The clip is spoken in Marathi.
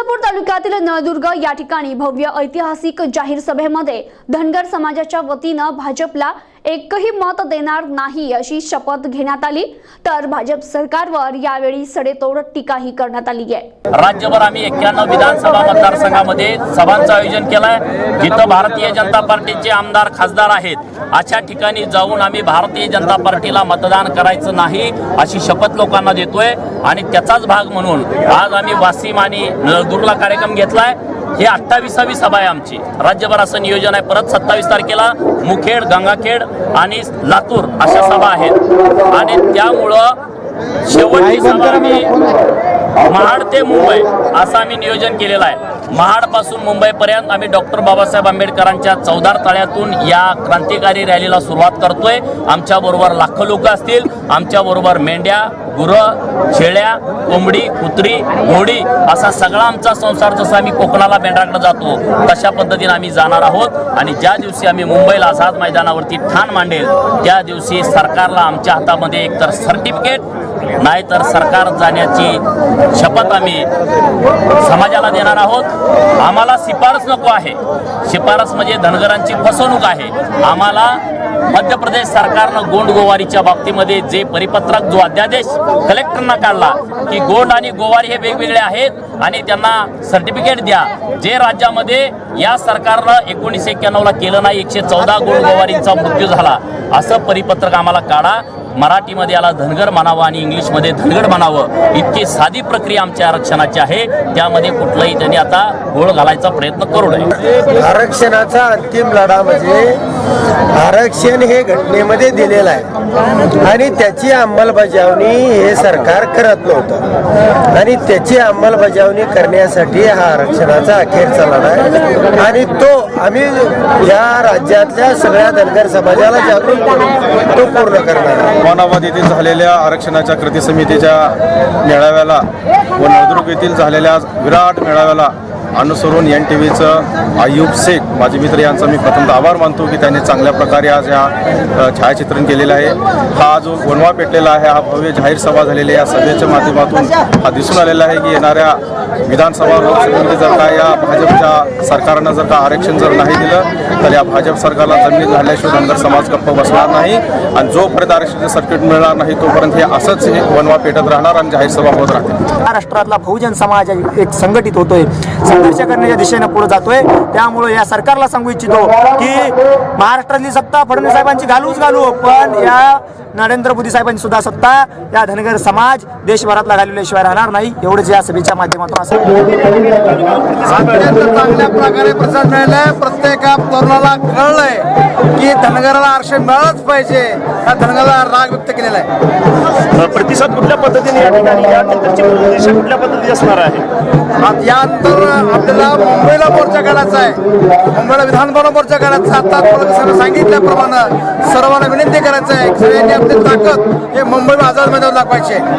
तुळजापूर तालुक्यातील नळदुर्ग या ठिकाणी भव्य ऐतिहासिक जाहीर सभेमध्ये धनगर समाजाच्या वतीनं भाजपला एकही मत देणार नाही अशी शपथ घेण्यात आली. तर भाजप सरकारवर यावेळी सडेतोड टीकाही करण्यात आली आहे. राज्यभर आम्ही एक्क्याण्णव विधानसभा मतदारसंघामध्ये सभांचं आयोजन केलंय. जिथं भारतीय जनता पार्टीचे आमदार खासदार आहेत. अशा ठिकाणी जाऊन आम्ही भारतीय जनता पार्टीला मतदान करायचं नाही अशी शपथ लोकांना देतोय. आणि त्याचाच भाग म्हणून आज आम्ही वासिम आणि नळदुर्गला कार्यक्रम घेतलाय. हे अठ्ठावीसावी सभा आहे आमची. राज्यभर असं नियोजन आहे. परत सत्तावीस तारखेला मुखेड गंगाखेड आणि लातूर अशा सभा आहेत. आणि त्यामुळं शेवटची सभा आम्ही महाड ते मुंबई असं आम्ही नियोजन केलेलं आहे. महाडपासून मुंबईपर्यंत आम्ही डॉक्टर बाबासाहेब आंबेडकरांच्या चौदार तळ्यातून या क्रांतिकारी रॅलीला सुरुवात करतोय. आमच्याबरोबर लाखो लोक असतील. आमच्याबरोबर मेंढ्या गुरं शेळ्या कोंबडी कुत्री घोडी असा सगळा आमचा संसार जसा आम्ही कोकणाला मेंढराकडे जातो तशा पद्धतीने आम्ही जाणार आहोत. आणि ज्या दिवशी आम्ही मुंबईला आझाद मैदानावरती ठाण मांडेल त्या दिवशी सरकारला आमच्या हातामध्ये एकतर सर्टिफिकेट नाहीतर सरकार जाण्याची शपथ आम्ही समाजाला देणार आहोत. आम्हाला शिफारस नको आहे. शिफारस म्हणजे धनगरांची फसवणूक आहे. आम्हाला मध्य प्रदेश सरकारनं गोंड गोवारीच्या बाबतीमध्ये जे परिपत्रक जो अध्यादेश कलेक्टरना काढला की गोंड आणि गोवारी हे वेगवेगळे आहेत आणि त्यांना सर्टिफिकेट द्या. जे राज्यामध्ये या सरकारनं एकोणीसशे एक्क्याण्णवला केलं नाही एकशे चौदा गोंड गोवारींचा मृत्यू झाला असं परिपत्रक आम्हाला काढा. मराठीमध्ये याला धनगर म्हणावं आणि इंग्लिशमध्ये धनगड म्हणावं इतकी साधी प्रक्रिया आमच्या आरक्षणाची आहे. त्यामध्ये कुठलंही त्यांनी आता गोळ घालायचा प्रयत्न करू नये. आरक्षणाचा अंतिम लढा म्हणजे आरक्षण हे घटनेमध्ये दिलेलं आहे. आणि त्याची अंमलबजावणी हे सरकार करत नव्हतं. आणि त्याची अंमलबजावणी करण्यासाठी हा आरक्षणाचा अखेरचा लढा आहे. आणि तो आम्ही या राज्यातल्या सगळ्या धनगर समाजाला जागृत करून तो पूर्ण करणार आहे. उस्मानाबाद येथील झालेल्या आरक्षणाच्या कृती समितीच्या मेळाव्याला व नळदुर्ग येथील झालेल्या विराट मेळाव्याला अनुसरून एन टी व्हीचं आयुब शेख माझे मित्र यांचा मी प्रथमतः आभार मानतो की त्यांनी चांगल्या प्रकारे आज ह्या छायाचित्रण केलेलं आहे. हा जो वणवा पेटलेला आहे हा भव्य जाहीर सभा झालेली या सभेच्या माध्यमातून हा दिसून आलेला आहे की येणाऱ्या विधानसभा लोकसभेमध्ये जर का या भाजपच्या सरकारनं जर का आरक्षण जर नाही दिलं तर या भाजप सरकारला जमीन झाल्याशिवाय धनगर समाज गप्प बसणार नाही. आणि जोपर्यंत आरक्षणाचं सर्किट मिळणार नाही तोपर्यंत हे असंच हे वनवा पेटत राहणार आणि जाहीर सभा होत राहतील महाराष्ट्रातला बहुजन समाज एक संघटित होतोय. संघर्ष करण्याच्या दिशेनं पुढे जातोय. त्यामुळे या सरकारला सांगू इच्छितो की महाराष्ट्रातली सत्ता फडणवीस साहेबांची घालूच घालू. पण या नरेंद्र मोदी साहेबांची सुद्धा सत्ता या धनगर समाज देशभरातला घालवल्याशिवाय राहणार नाही. एवढंच या सभेच्या माध्यमातून असं चांगल्या प्रकारे प्रसाद मिळालाय. प्रत्येक तरुणाला कळलंय की धनगराला आरक्षण मिळालंच पाहिजे. हा धनगराला राग व्यक्त केलेला आहे प्रतिसाद कुठल्या पद्धतीने या ठिकाणी या कुठल्या पद्धतीची असणार आहे? यानंतर आपल्याला मुंबईला मोर्चा करायचा आहे. मुंबईला विधानभवन मोर्चा करायचा आता आपल्याला सांगितल्याप्रमाणे सर्वांना विनंती करायचं आहे. सगळ्यांनी आपली ताकद हे मुंबई आझाद मैदान दाखवायची आहे.